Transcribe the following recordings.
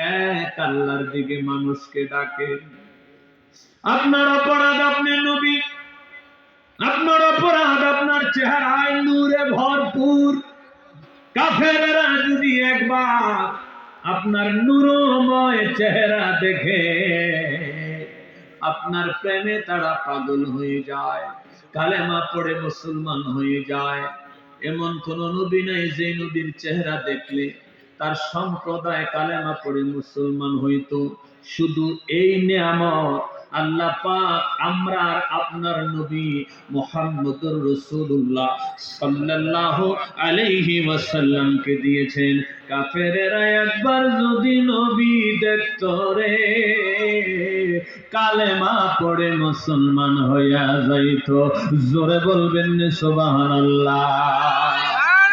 এক আল্লাহর দিকে মানুষকে ডাকে। আপনার অপরাধ আপনি নবী, আপনার অপরাধ আপনার চেহারায় নূরে ভরপুর। কাফেরেরা যদি একবার আপনার নূরময় চেহারা দেখে, আপনার প্রেমে তারা পাগল হয়ে যায়, কালেমা পড়ে মুসলমান হয়ে যায়। এমন কোন নবী নাই যে নবীর চেহারা দেখলে তার সম্প্রদায় কালেমা পড়ে মুসলমান হইতো। শুধু এই নিয়ামত আল্লাহ পাক আমরা আর আপনার নবী মুহাম্মদুর রাসূলুল্লাহ সাল্লাল্লাহু আলাইহি ওয়াসাল্লামকে দিয়েছেন। কাফেরেরা একবার যদি নবী দেখত রে, কালেমা পড়ে মুসলমান হইয়া যাইতো। জোরে বলবেন সুবহানাল্লাহ।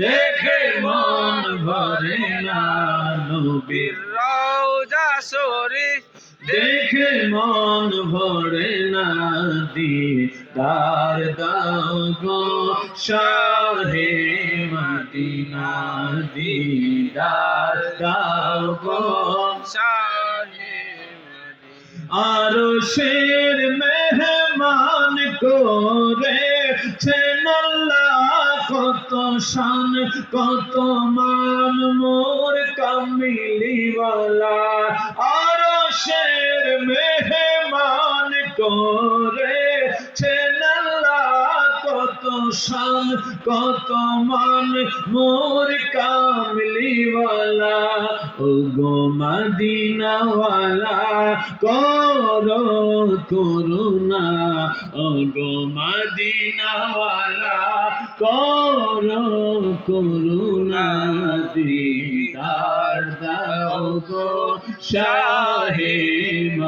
দেখে মন ভরে না নবীর শরীফ দেখে মন ভরে না দিদার দাও গো শাহে মদিনা দিদার দাও গো শাহে আরও শের মেহমান করে কত শান কত মান মোর কামিলিওয়ালা। আরও শের মেহমান করে শান কত মান মোর কামলিওয়ালা? ও গো মদিনাওয়ালা, করো করুণা। ও গো মদিনাওয়ালা, করো করুণা। দিদার দাও গো, শাহে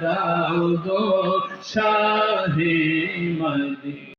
দাও গো শাহে মদিনা